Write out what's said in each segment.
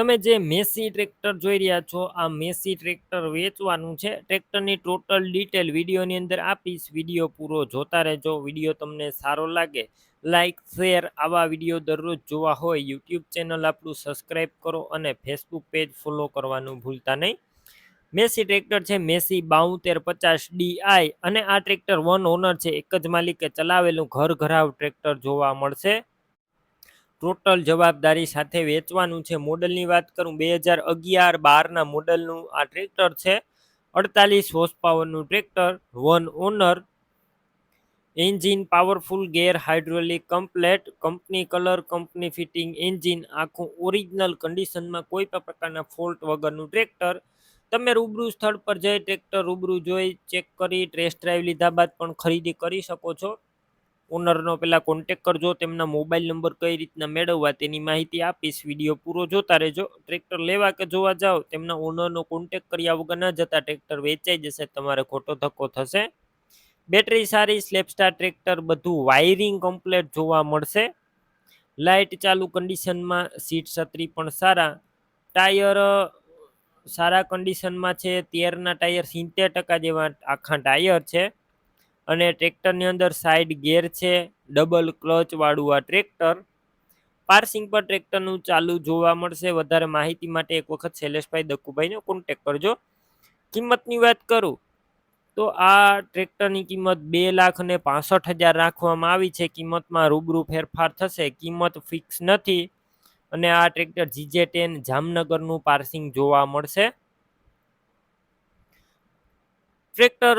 તમે જે Massey tractor જોઈ રહ્યા છો, આ મેસી ટ્રેક્ટર વેચવાનું છે. ટ્રેક્ટરની ટોટલ ડિટેલ વિડીયોની અંદર આપીશ. વીડિયો પૂરો જોતા રહેજો. વીડિયો તમને સારો લાગે લાઇક શેર આવા વીડિયો દરરોજ જોવા હોય, યુટ્યુબ ચેનલ આપણું સબસ્ક્રાઈબ કરો અને ફેસબુક પેજ ફોલો કરવાનું ભૂલતા નહીં. મેસી ટ્રેક્ટર છે, મેસી બાઉતેર પચાસ ડીઆઈ અને આ ટ્રેક્ટર વન ઓનર છે. એક જ માલિકે ચલાવેલું ઘર ઘરાવ ટ્રેક્ટર જોવા મળશે. ટોટલ જવાબદારી સાથે વેચવાનું છે. મોડલની વાત કરું, બે હજાર અગિયાર બારના મોડલનું આ ટ્રેક્ટર છે. અડતાલીસ હોર્સ પાવરનું tractor one owner engine powerful gear hydraulic complete company colour company fitting engine આખું ઓરિજિનલ કન્ડિશનમાં કોઈ પણ પ્રકારના ફોલ્ટ વગરનું ટ્રેક્ટર. તમે રૂબરૂ સ્થળ પર જઈ ટ્રેક્ટર રૂબરૂ જોઈ ચેક કરી ટેસ્ટ ડ્રાઈવ લીધા બાદ પણ ખરીદી કરી શકો છો. ઓનરનો પહેલાં કોન્ટેક કરજો, તેમના મોબાઈલ નંબર કઈ રીતના મેળવવા તેની માહિતી આપીશ. વીડિયો પૂરો જોતા રહેજો. ટ્રેક્ટર લેવા કે જોવા જાઓ તેમના ઓનરનો કોન્ટેક કર્યા વગર ન જતા ટ્રેક્ટર વેચાઈ જશે, તમારે ખોટો ધક્કો થશે. બેટરી સારી સ્લેપસ્ટાર ટ્રેક્ટર બધું વાયરિંગ કમ્પ્લેટ જોવા મળશે. લાઇટ ચાલુ કન્ડિશનમાં સીટ છત્રી પણ સારા. ટાયર સારા કન્ડિશનમાં છે, તેરના ટાયર સિત્તેર ટકા જેવા આખા ટાયર છે. અને ટ્રેક્ટરની અંદર સાઈડ ગેર છે ડબલ ક્લચવાળું આ ટ્રેક્ટર. પાર્સિંગ પર ટ્રેક્ટરનું ચાલુ જોવા મળશે. વધારે માહિતી માટે એક વખત શૈલેષભાઈ દક્કુભાઈને કોન્ટેક કરજો. કિંમતની વાત કરું, તો આ ટ્રેક્ટરની કિંમત બે લાખ અને પાસઠ હજાર રાખવામાં આવી છે. કિંમતમાં રૂબરૂ ફેરફાર થશે. કિંમત ફિક્સ નથી અને આ ટ્રેક્ટર જીજે ટેન જામનગરનું પાર્સિંગ જોવા મળશે. ટ્રેક્ટર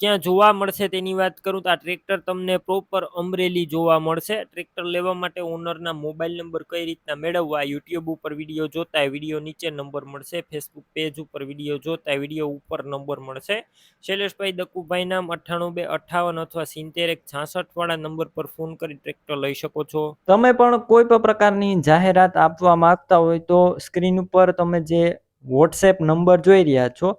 ક્યાં જોવા મળશે તેની વાત કરું તો આ ટ્રેક્ટર તમને પ્રોપર અમરેલી જોવા મળશે. ટ્રેક્ટર લેવા માટે ઓનરના મોબાઈલ નંબર કઈ રીતના મેળવવા યુટ્યુબ ઉપર વીડિયો જોતા વીડિયો નીચે નંબર મળશે. ફેસબુક પેજ ઉપર વીડિયો જોતા વીડિયો ઉપર નંબર મળશે. શૈલેષભાઈ દક્કુભાઈ નામ અઠ્ઠાણું બે, અઠ્ઠાવન અથવા સિત્તેર એક છાસઠ વાળા નંબર પર ફોન કરી ટ્રેક્ટર લઈ શકો છો. તમે પણ કોઈ પણ પ્રકારની જાહેરાત આપવા માંગતા હોય તો સ્ક્રીન ઉપર તમે જે વોટ્સએપ નંબર જોઈ રહ્યા છો